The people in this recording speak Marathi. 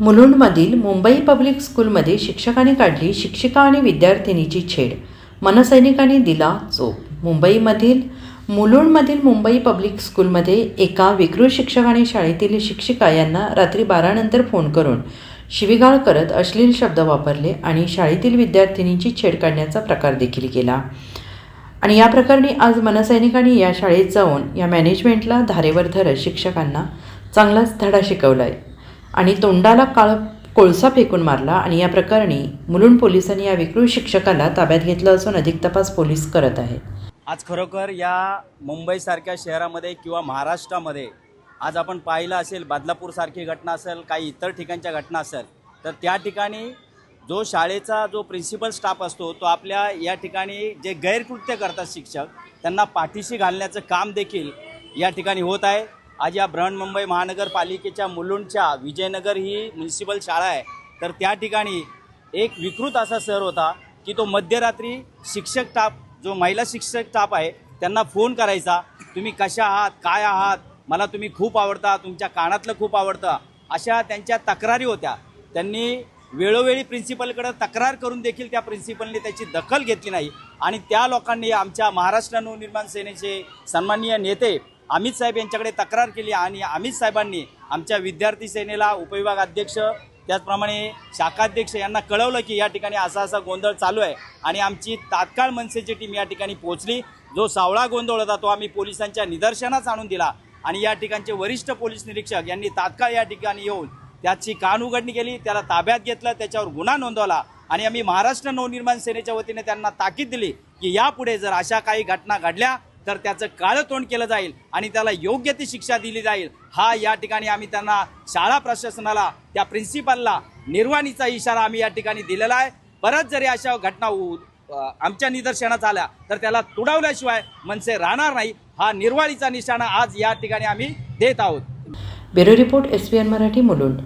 मुलुंडमधील मुंबई पब्लिक स्कूलमध्ये शिक्षकाने काढली शिक्षिका आणि विद्यार्थिनीची छेड. मनसैनिकांनी दिला चोप. मुंबईमधील मुलुंडमधील मुंबई पब्लिक स्कूलमध्ये एका विकृत शिक्षकाने शाळेतील शिक्षिका यांना रात्री बारानंतर फोन करून शिवीगाळ करत अश्लील शब्द वापरले आणि शाळेतील विद्यार्थिनीची छेड काढण्याचा प्रकार देखील केला. आणि या प्रकरणी आज मनसैनिकांनी या शाळेत जाऊन या मॅनेजमेंटला धारेवर धरत शिक्षकांना चांगलाच धडा शिकवला आहे आणि तोंडाला काळ कोळसा फेकून मारला आणि या प्रकरणी मुलुंड पोलिसांनी या विकृत शिक्षकाला ताब्यात घेतलं असून अधिक तपास पोलीस करत आहेत. आज खरोखर या मुंबईसारख्या शहरामध्ये किंवा महाराष्ट्रामध्ये आज आपण पाहिलं असेल बदलापूरसारखी घटना असेल काही इतर ठिकाणच्या घटना असेल तर त्या ठिकाणी जो शाळेचा जो प्रिन्सिपल स्टाफ असतो तो आपल्या या ठिकाणी जे गैरकृत्य करतात शिक्षक त्यांना पाठीशी घालण्याचं काम देखील या ठिकाणी होत आहे. आज या बृहन्मुंबई महानगरपालिकेच्या मुलुंडच्या विजयनगर ही म्युन्सिपल शाळा आहे. तर त्या ठिकाणी एक विकृत असा सर होता की तो मध्यरात्री शिक्षक टाप जो महिला शिक्षक टाप आहे त्यांना फोन करायचा तुम्ही कशा आहात? काय आहात? मला तुम्ही खूप आवडता तुमच्या कानातलं खूप आवडतं. अशा त्यांच्या तक्रारी होत्या. त्यांनी वेळोवेळी प्रिन्सिपलकडं तक्रार करून देखील त्या प्रिन्सिपलने त्याची दखल घेतली नाही. आणि त्या लोकांनी आमच्या महाराष्ट्र नवनिर्माण सेनेचे सन्माननीय नेते अमित साहेब यांच्याकडे तक्रार केली आणि अमित साहेबांनी आमच्या विद्यार्थी सेनेला उपविभाग अध्यक्ष त्याचप्रमाणे शाखाध्यक्ष यांना कळवलं की या ठिकाणी असा असा गोंधळ चालू आहे आणि आमची तात्काळ मनसेची टीम या ठिकाणी पोहोचली. जो सावळा गोंधळ होता तो आम्ही पोलिसांच्या निदर्शनास आणून दिला आणि या ठिकाणचे वरिष्ठ पोलीस निरीक्षक यांनी तात्काळ या ठिकाणी येऊन त्याची कान उघडणी केली त्याला ताब्यात घेतलं त्याच्यावर गुन्हा नोंदवला आणि आम्ही महाराष्ट्र नवनिर्माण सेनेच्या वतीने त्यांना ताकीद दिली की यापुढे जर अशा काही घटना घडल्या तर त्याचं काळं तोंड केलं जाईल आणि त्याला योग्य ती शिक्षा दिली जाईल. हा या ठिकाणी आम्ही त्यांना शाळा प्रशासनाला त्या प्रिन्सिपलला निर्वाणीचा इशारा आम्ही या ठिकाणी दिलेला आहे. परत जरी अशा घटना आमच्या निदर्शनात आल्या तर त्याला तुडवल्याशिवाय मनसे राहणार नाही. हा निर्वाळीचा निशाणा आज या ठिकाणी आम्ही देत आहोत. Bureau report S Marathi Mulund.